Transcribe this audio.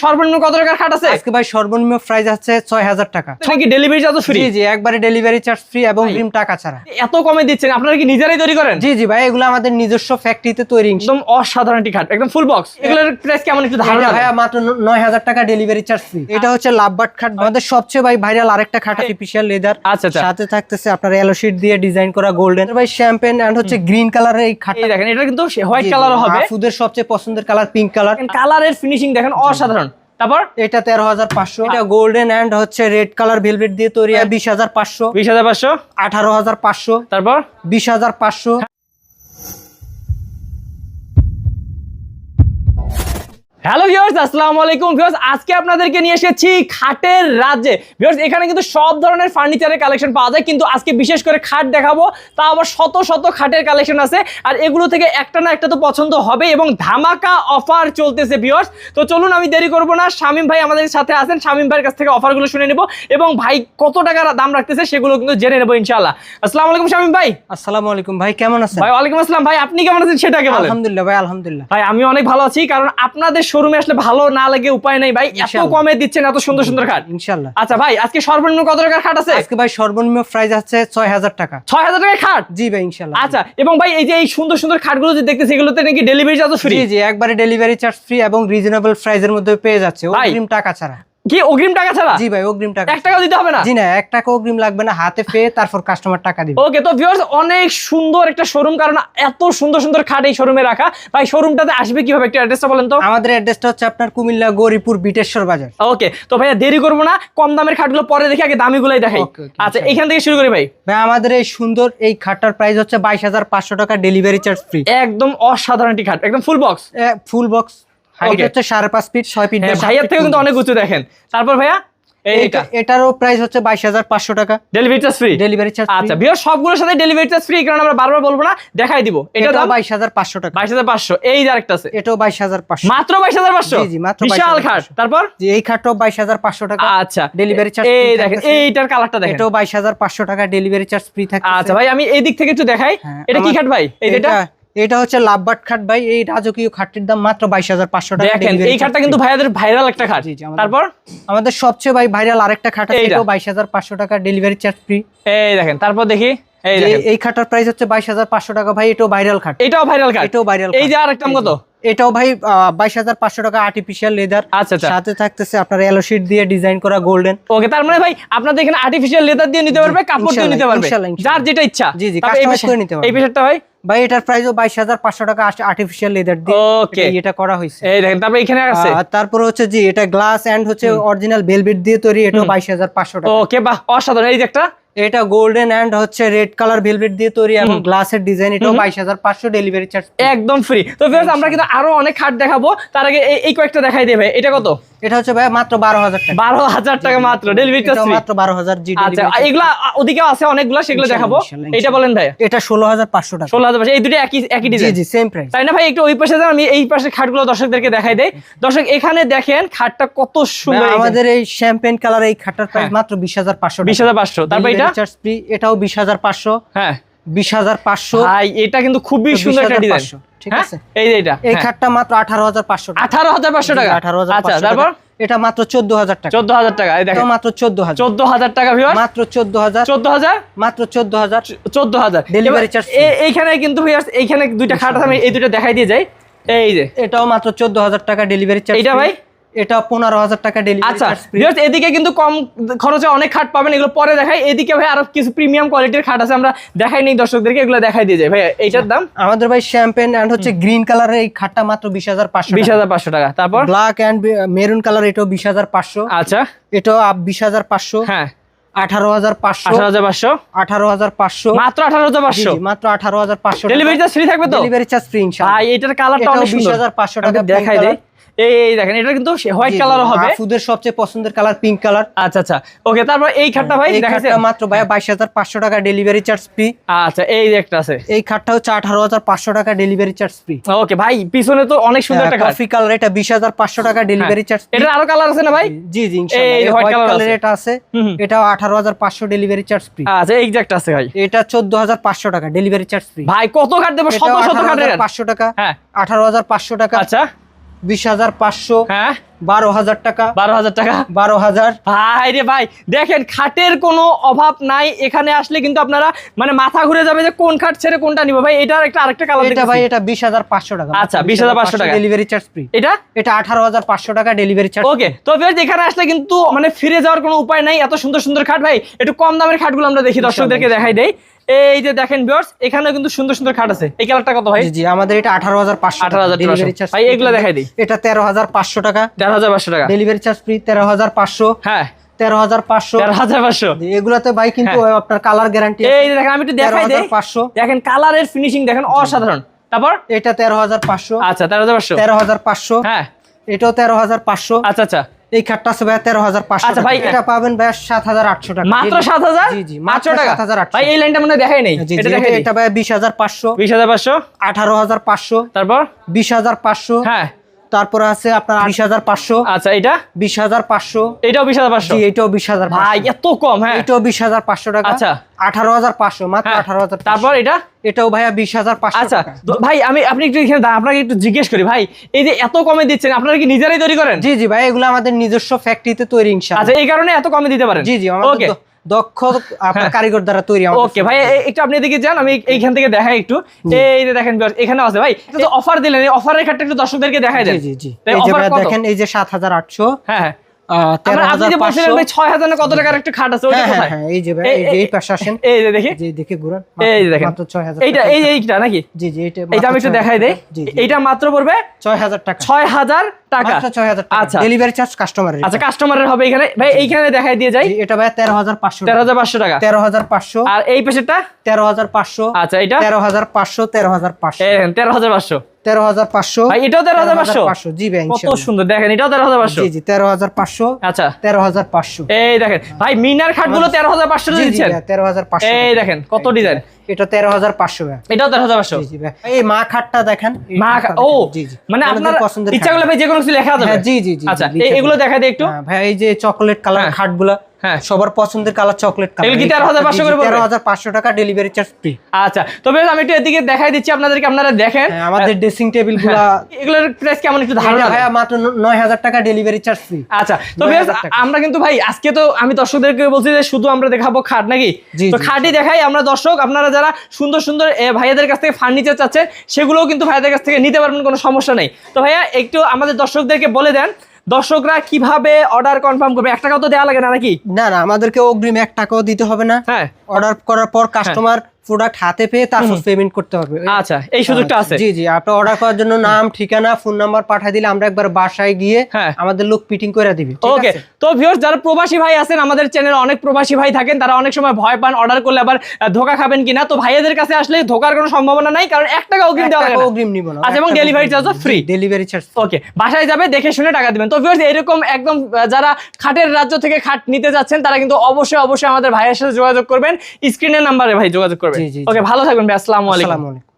সর্বনিম্ন কত টাকার খাট আছে? আজকে ভাই সর্বনিম্ন প্রাইস আছে ছয় হাজার টাকা নাকি ডেলিভারি চার্জ ফ্রি জি জি একবারে ডেলিভারি চার্জ ফ্রি এবং ভাই। গ্রিম টাকা ছাড়া। এত কমে দিচ্ছেন আপনারা কি নিজেরাই তৈরি করেন? জি জি ভাই এগুলো আমাদের নিজস্ব ফ্যাক্টরিতে তৈরি একদম অসাধারণ একটি খাট একদম ফুল বক্স এগুলোর প্রাইস কেমন একটু ধারণা দেন। মাত্র ন- নয় হাজার টাকা ডেলিভারি চার্জ ফ্রি এটা হচ্ছে লাভবাট খাট। আমাদের সবচেয়ে ভাই ভাইরাল আরেকটা খাট আর্টিফিশিয়াল লেদার আচ্ছা। সাথে থাকতেছে আপনার এলো শিট দিয়ে ডিজাইন করা গোল্ডেন ভাই শ্যাম্পেন এন্ড হচ্ছে গ্রিন কালারের এই খাট। এই দেখেন এটা কিন্তু হোয়াইট কালারও হবে। ফুদের সবচেয়ে পছন্দের কালার পিঙ্ক কালার কালারের ফিনিশিং দেখেন অসাধারণ। তারপর? এটা তেরো হাজার পাঁচশো। এটা গোল্ডেন অ্যান্ড হচ্ছে রেড কালার ভেলভেট দিয়ে তৈরি বিশ হাজার পাঁচশো। বিশ হাজার পাঁচশো। আঠারো হাজার পাঁচশো। তারপর? বিশ হাজার পাঁচশো। হ্যালো ভিউয়ার্স আসসালামু আলাইকুম ভিউয়ার্স আজকে আপনাদেরকে নিয়ে এসেছি খাটের রাজ্যে। ভিউয়ার্স এখানে কিন্তু সব ধরনের ফার্নিচারের কালেকশন পাওয়া যায় কিন্তু আজকে বিশেষ করে খাট দেখাবো। তা আবার শত শত খাটের কালেকশন আছে আর এগুলো থেকে একটা না একটা তো পছন্দ হবে এবং ধামাকা অফার চলতেছে ভিউয়ার্স তো চলুন আমি দেরি করব না। শামিম ভাই আমাদের সাথে আছেন। শামিম ভাইয়ের কাছ থেকে অফারগুলো শুনে নেব এবং ভাই কত টাকার দাম রাখতেছে সেগুলো কিন্তু জেনে নেব ইনশাআল্লাহ। আসসালামু আলাইকুম শামিম ভাই। আসসালামু আলাইকুম ভাই কেমন আছেন? ভাই ওয়ালাইকুম আসসালাম। ভাই আপনি কেমন আছেন? সেটাকে আলহামদুলিল্লাহ ভাই আলহামদুলিল্লাহ। ভাই আমি অনেক ভালো আছি কারণ আপনাদের শোরুমে আসলে ভালো না লাগে উপায় নাই ভাই। এত কমে দিচ্ছেন এত সুন্দর সুন্দর খাট। ইনশাল্লাহ। আচ্ছা ভাই আজকে সর্বনিম্ন কত টাকার খাট আছে? আজকে ভাই সর্বনিম্ন প্রাইস আছে ছয় হাজার টাকা। ছয় হাজার টাকার খাট? জি ভাই ইনশাল্লাহ। আচ্ছা এবং ভাই এই যে এই সুন্দর সুন্দর খাটগুলো যে দেখতেছি এগুলোতে নাকি ডেলিভারি চার্জ ফ্রি জি জি একবারে ডেলিভারি চার্জ ফ্রি এবং রিজনেবল প্রাইসের মধ্যে পেয়ে যাচ্ছে। অগ্রিম টাকা ছাড়া। কি অগ্রিম টাকা ছাড়া? জি ভাই অগ্রিম টাকা। এক টাকাও দিতে হবে না? জি না এক টাকা অগ্রিম লাগবে না হাতে পেয়ে তারপর কাস্টমার টাকা দিবে। ওকে তো ভিউয়ার্স অনেক সুন্দর একটা শোরুম কারণ এত সুন্দর সুন্দর খাট এই শোরুমে রাখা। ভাই শোরুমটাতে আসবে কীভাবে? একটা অ্যাড্রেসটা বলেন তো। আমাদের অ্যাড্রেসটা হচ্ছে আপনার কুমিল্লা গৌরীপুর বিটেশ্বর বাজার। ওকে তো ভাইয়া দেরি করব না কম দামের খাটগুলো পরে দেখে আগে দামিগুলোই দেখাই। আচ্ছা এখান থেকে শুরু করি ভাই। ভাই আমাদের এই সুন্দর এই খাটটার প্রাইস হচ্ছে বাইশ হাজার পাঁচশো টাকা ডেলিভারি চার্জ ফ্রি একদম অসাধারণ একটি খাট একদম full box full box height হচ্ছে সাড়ে পাঁচ ফিট ছয় ফিট হ্যাঁ ভাইয়ার থেকে কিন্তু অনেক উঁচু দেখেন। তারপর ভাইয়া এইটা এটারও প্রাইস হচ্ছে বাইশ হাজার পাঁচশো টাকা। Delivery charge free delivery charge আচ্ছা বিয়ার সবগুলোর সাথে ডেলিভারি চার্জ ফ্রি কারণ আমরা বারবার বলব না দেখাই দিব। এটা দাম? বাইশ হাজার পাঁচশো টাকা। বাইশ হাজার পাঁচশো এই যে আরেকটা আছে। এটাও বাইশ হাজার পাঁচশো। মাত্র বাইশ হাজার পাঁচশো? জি, জি, মাত্র বিশাল খাট। তারপর? এই খাটটাও বাইশ হাজার পাঁচশো টাকা। আচ্ছা ডেলিভারি চার্জ এই দেখেন এইটার কালারটা দেখেন। এটাও বাইশ হাজার পাঁচশো টাকা ডেলিভারি চার্জ ফ্রি থাকে আচ্ছা ভাই আমি এই দিক থেকে একটু দেখাই। হ্যাঁ, এটা কি খাট ভাই? এই যেটা এটা হচ্ছে লাভবাট খাট ভাই এই রাজকীয় খাটটির দাম মাত্র বাইশ হাজার পাঁচশো টাকা দেখেন এই খাটটা কিন্তু ভাইয়াদের ভাইরাল একটা খাট। তারপর? আমাদের সবচেয়ে ভাই ভাইরাল আরেকটা খাট আছে। এটাও বাইশ হাজার পাঁচশো টাকা ডেলিভারি চার্জ ফ্রি এই দেখেন তারপর দেখি এই খাটার প্রাইস হচ্ছে বাইশ হাজার পাঁচশো টাকা ভাই এটাও ভাইরাল খাট। এটাও ভাইরাল খাট। এটাও ভাইরাল এই যে আরেকটা দাম কত? এটাও ভাই বাইশ হাজার পাঁচশো টাকা আর্টিফিশিয়াল লেদার আচ্ছা সাথে থাকতেছে আপনার এলো শিট দিয়ে ডিজাইন করা গোল্ডেন ওকে তার মানে ভাই আপনাদের এখানে আর্টিফিশিয়াল লেদার দিয়ে নিতে পারবে কাপড় দিয়ে নিতে পারবে। যার যেটা ইচ্ছা জি, জি, পাশে- করে নিতে পারবে। এই পেশারটা ভাই ভাই এটার প্রাইসও বাইশ হাজার পাঁচশো টাকা আর্টিফিশিয়াল লেদার দিয়ে ওকে এটা- করা হয়েছে। এই দেখেন তারপর এখানে আছে? তারপর হচ্ছে জি এটা গ্লাস এন্ড হচ্ছে অরিজিনাল ভেলভেট দিয়ে তৈরি এটা বাইশ হাজার পাঁচশো টাকা। ওকে বাহ অসাধারণ। এই যে একটা এটা গোল্ডেন এন্ড হচ্ছে রেড কালার ভেলভেট দিয়ে তৈরি এবং গ্লাসের ডিজাইন এটাও বাইশ হাজার পাঁচশো ডেলিভারি চার্জ একদম ফ্রি তো ভিউয়ার্স আমরা কিন্তু আরও অনেক খাট দেখাবো। তার আগে এই- কয়েকটা দেখাই দেবে এটা কত? এটা হচ্ছে ভাই মাত্র বারো হাজার টাকা। বারো হাজার টাকা মাত্র। ডেলিভারি চার্জ মাত্র বারো হাজার জি আচ্ছা। এগুলা ওদিকেও আছে অনেকগুলো সেগুলো দেখাবো। এটা বলেন ভাই এটা ষোলো হাজার পাঁচশো টাকা। ষোলো হাজার পাঁচশো। এই দুটো একই একই ডিজাইন জি সেম প্রাইস তাই না ভাই? একটু ওই পাশে যান আমি এই পাশে খাটগুলো দর্শকদেরকে দেখাই দেই। দর্শক এখানে দেখেন খাটটা কত সুন্দর আমাদের এই শ্যাম্পেন কালার এই খাটটার প্রাইস হ্যাঁ। মাত্র বিশ হাজার পাঁচশো বিশ হাজার পাঁচশো। তারপর এটা? চার্জ ফ্রি এটাও বিশ হাজার পাঁচশো। হ্যাঁ। বিশ হাজার পাঁচশো। ভাই এটা কিন্তু খুবই সুন্দর একটা ডিজাইন। ঠিক আছে? এই যে এটা। এই খাটটা মাত্র টাকা। আচ্ছা তারপর? এটা মাত্র টাকা। টাকা এই মাত্র টাকা ভিউয়ার charge এ- এইখানে কিন্তু ভিউয়ার্স এইখানে দুইটা খাট আমি এই দেখাই দিয়ে যাই। এই যে। এটাও মাত্র চোদ্দ হাজার টাকা ডেলিভারি চার্জ এইটা ভাই? এটা পনেরো হাজার টাকা ডেলিভারি আচ্ছা এদিকে কিন্তু কম খরচে অনেক খাট পাবেন এগুলো পরে দেখাই। এদিকে ভাই আরও কিছু প্রিমিয়াম কোয়ালিটির খাট আছে আমরা দেখাই নেই দর্শকদেরকে এগুলো দেখাই দিয়ে যাই। ভাই এইটার দাম? আমাদের ভাই শ্যাম্পেন এন্ড হচ্ছে গ্রিন কালারের এই খাটটা মাত্র বিশ হাজার পাঁচশো বিশ হাজার পাঁচশো টাকা। তারপর? ব্ল্যাক এন্ড মেরুন কালার এটাও বিশ হাজার পাঁচশো। আচ্ছা। এটাও বিশ হাজার পাঁচশো। হ্যাঁ। আঠারো হাজার পাঁচশো। আঠারো হাজার পাঁচশো। আঠারো হাজার পাঁচশো। মাত্র আঠারো হাজার পাঁচশো? মাত্র আঠারো হাজার পাঁচশো ডেলিভারি চার্জ ফ্রি থাকবে তো? ডেলিভারি চার্জ ফ্রি এটার কালারটা অনেক সুন্দর। 20,500 টাকা দেখাই দেই। এই দেখেন এটা কিন্তু হোয়াইট কালার হবে। ফুদের সবচেয়ে পছন্দের কালার পিঙ্ক কালার আচ্ছা আচ্ছা। ওকে তারপর এই খাটটা ভাই দেখাচ্ছেন মাত্র ভাই বাইশ হাজার পাঁচশো টাকা ডেলিভারি চার্জ ফ্রি আচ্ছা এই যে একটা আছে। এই খাটটা হচ্ছে আঠারো হাজার পাঁচশো টাকা ডেলিভারি চার্জ ফ্রি ওকে ভাই পিছনে তো অনেক সুন্দর একটা কফি কালার এটা বিশ হাজার পাঁচশো টাকা ডেলিভারি চার্জ এটা আরও কালার আছে না ভাই? জি জি এই হোয়াইট কালার এটা আছে। এটাও আঠারো হাজার পাঁচশো ডেলিভারি চার্জ ফ্রি আচ্ছা এক্সাক্ট আছে ভাই। এটা চোদ্দ হাজার পাঁচশো টাকা ডেলিভারি চার্জ ফ্রি ভাই কত খাট দেবো? শত শত খাটের পাঁচশো টাকা। হ্যাঁ। আঠারো হাজার পাঁচশো টাকা। আচ্ছা। বিশ হাজার পাঁচশো হ্যাঁ? বারো হাজার টাকা বারো হাজার টাকা? বারো হাজার। ভাই রে ভাই দেখেন খাটের কোনো অভাব নাই এখানে আসলে কিন্তু আপনারা মানে মাথা ঘুরে যাবে যে কোন খাট ছেড়ে কোনটা নিব। ভাই এটার একটা আরেকটা কালার এটা ভাই এটা বিশ হাজার পাঁচশো টাকা। আচ্ছা, 20,500 টাকা। ডেলিভারি চার্জ ফ্রি এটা? এটা আঠারো হাজার পাঁচশো টাকা ডেলিভারি চার্জ ওকে তো ভিউয়ার্স এখানে আসলে কিন্তু মানে ফিরে যাওয়ার কোনো উপায় নাই। এত সুন্দর সুন্দর খাট ভাই একটু কম দামের খাটগুলো আমরা দেখি দর্শকদেরকে দেখাই দেই। এই যে দেখেন ভিউয়ার্স এখানেও কিন্তু সুন্দর সুন্দর খাট আছে এই কালারটা কত ভাই জি জি আমাদের এটা আঠারো হাজার পাঁচশো 18,500 ডেলিভারি চার্জ ভাই, এগুলো দেখাই দিই। এটা তেরো হাজার পাঁচশো টাকা তেরো হাজার পাঁচশো টাকা ডেলিভারি চার্জ ফ্রি তেরো হাজার পাঁচশো হ্যাঁ তেরো হাজার পাঁচশো তেরো হাজার পাঁচশো এগুলাতে ভাই কিন্তু আপনার কালার গ্যারান্টি এই দেখেন আমি একটু দেখাই দেই পাঁচশো দেখেন কালারের ফিনিশিং দেখেন অসাধারণ তারপর এটা তেরো হাজার পাঁচশো আচ্ছা তেরো হাজার পাঁচশো তেরো হাজার পাঁচশো হ্যাঁ এটাও তেরো হাজার পাঁচশো আচ্ছা আচ্ছা এই খাটটা আছে ভাই তেরো হাজার পাঁচশো আচ্ছা ভাই, এটা পাবেন ভাই সাত হাজার আটশো টাকা। মাত্র। সাত হাজার? জি জি মাত্র টাকা? সাত হাজার আটশো। ভাই এই লাইনটা মনে দেখাই নেই। এটা ভাইয়া বিশ হাজার পাঁচশো। বিশ হাজার পাঁচশো? আঠারো হাজার পাঁচশো। তারপর? বিশ হাজার পাঁচশো। হ্যাঁ। তারপরে আছে আপনার বিশ হাজার পাঁচশো। আচ্ছা এটা? বিশ হাজার পাঁচশো। এটাও বিশ হাজার পাঁচশো? এটাও বিশ হাজার ভাই এত কম হ্যাঁ। এটাও বিশ হাজার পাঁচশো টাকা। আচ্ছা। আঠারো হাজার পাঁচশো মাত্র হ্যাঁ। আঠারো হাজার তারপর এটা? এটাও ভাইয়া বিশ হাজার পাঁচশো আচ্ছা ভাই আমি আপনি একটু এখানে আপনাকে একটু জিজ্ঞেস করি ভাই এই যে এত কমে দিচ্ছেন আপনারা কি নিজেরাই তৈরি করেন? জি জি ভাই এগুলো আমাদের নিজস্ব ফ্যাক্টরিতে তৈরি আচ্ছা এই কারণে এত কমে দিতে পারেন? জি জি ওকে দক্ষ আপনার কারিগর দ্বারা তৈরি ওকে ভাই একটু আপনি এদিকে যান আমি এইখান থেকে দেখাই একটু। এই যে দেখেন এখানে আছে ভাই। এটা তো অফার দিলেন এই অফারের ক্ষেত্রে একটু দর্শকদেরকে দেখাই দেন। জি জি জি। তাই এই যে offer ভাইয়া কত? দেখেন এই যে সাত হাজার আটশো। হ্যাঁ হ্যাঁ। কত টাকার একটা খাট আছে ওইটা হ্যাঁ হ্যাঁ কোথায়? হ্যাঁ এই যে এই- এই যে এই এই- পাশে আসেন। এই যে দেখি। যে দেখে ঘুরান। এই যে দেখেন। মাত্র ছয় হাজার এইটা টাকা। এই এইটা নাকি? জি জি এইটা এইটা আমি একটু দেখাই দেই। জি জি। এইটা মাত্র পড়বে ছয় হাজার টাকা। ছয় হাজার টাকা। মাত্র টাকা। আচ্ছা। ডেলিভারি চার্জ কাস্টমারের আচ্ছা কাস্টমারের হবে এখানে। ভাই এইখানে দেখাই দিয়ে যাই। এটা ভাই তেরো হাজার পাঁচশো তেরো হাজার পাঁচশো টাকা। তেরো হাজার পাঁচশো। আর এই পেশেরটা? তেরো হাজার পাঁচশো। আচ্ছা এটা তেরো হাজার পাঁচশো। তেরো হাজার পাঁচশো এই তেরো হাজার পাঁচশো পাঁচশো এটাও পাঁচশো জি ভাই কত সুন্দর দেখেন এটাও তেরো হাজার পাঁচশো জি জি তেরো হাজার পাঁচশো আচ্ছা তেরো হাজার পাঁচশো এই দেখেন ভাই মিনার খাটগুলো তেরো হাজার পাঁচশো দিচ্ছেন তেরো হাজার পাঁচশো এই দেখেন কত ডিজাইন এটা তেরো হাজার পাঁচশো এটাও তেরো হাজার পাঁচশো জি জি ভাই এই মা খাটটা দেখেন মা ও মানে আপনার পছন্দের ইচ্ছা খাট। করলে ভাই যে কোনো কিছু লেখা যাবে হ্যাঁ, জি জি জি আচ্ছা এগুলো। দেখা দিই একটু হ্যাঁ, ভাই এই যে চকলেট কালার খাট খাটগুলা হ্যাঁ। সবার পছন্দের কালার চকলেট কালার এগুলো 13,500 করে পড়বে? তেরো হাজার পাঁচশো টাকা ডেলিভারি চার্জ ফ্রি আচ্ছা তবে আমি একটু এদিকে দেখাই দিচ্ছি আপনাদেরকে আপনারা দেখেন। আমাদের ড্রেসিং এগুলোর প্রাইস কেমন একটু ধারণা এটা মাত্র ন- নয় হাজার টাকা ডেলিভারি চার্জ ফ্রি আচ্ছা তো বেশ আমরা কিন্তু ভাই আজকে তো আমি দর্শকদেরকে বলছি যে শুধু আমরা দেখাবো খাট নাকি? তো খাটই দেখাই আমরা দর্শক আপনারা যারা সুন্দর সুন্দর ভাইয়াদের কাছ থেকে ফার্নিচার চাচ্ছেন সেগুলোও কিন্তু ভাইয়াদের কাছ থেকে নিতে পারবেন কোনো সমস্যা নেই। তো ভাইয়া একটু আমাদের দর্শকদেরকে বলে দেন দর্শকরা কীভাবে অর্ডার কনফার্ম করবে? এক টাকাও তো দেওয়া লাগে না নাকি? না না আমাদেরকে অগ্রিম এক টাকাও দিতে হবে না। হ্যাঁ। অর্ডার করার পর কাস্টমার প্রোডাক্ট হাতে পেয়ে তারপর পেমেন্ট করতে হবে। আচ্ছা এই সুযোগটা আছে। জি জি আপনি অর্ডার করার জন্য নাম ঠিকানা ফোন নাম্বার পাঠিয়ে দিলে আমরা একবার বাসায় গিয়ে হ্যাঁ। আমাদের লোক পিটিং করে দিবে ওকে তো ভিউয়ার্স যারা প্রবাসী ভাই আছেন আমাদের চ্যানেলে অনেক প্রবাসী ভাই থাকেন তারা অনেক সময় ভয় পান অর্ডার করলে আবার ধোকা খাবেন কিনা। তো ভাইয়াদের কাছে আসলে ধোকার কোনো সম্ভাবনা নাই কারণ এক টাকা অগ্রিম দেওয়া অগ্রিম নিব না আচ্ছা এবং ডেলিভারি চার্জও ফ্রি ডেলিভারি চার্জ ওকে বাসায় যাবে দেখে শুনে টাকা দিবেন। তো ভিউয়ার্স এরকম একদম যারা খাটের রাজ্য থেকে খাট নিতে যাচ্ছেন তারা কিন্তু অবশ্যই অবশ্যই আমাদের ভাইয়ের সাথে যোগাযোগ করবেন। স্ক্রিনের নাম্বারে ভাই যোগাযোগ করবেন। জি। ওকে ভালো থাকবেন ভাই আসসালামু আলাইকুম।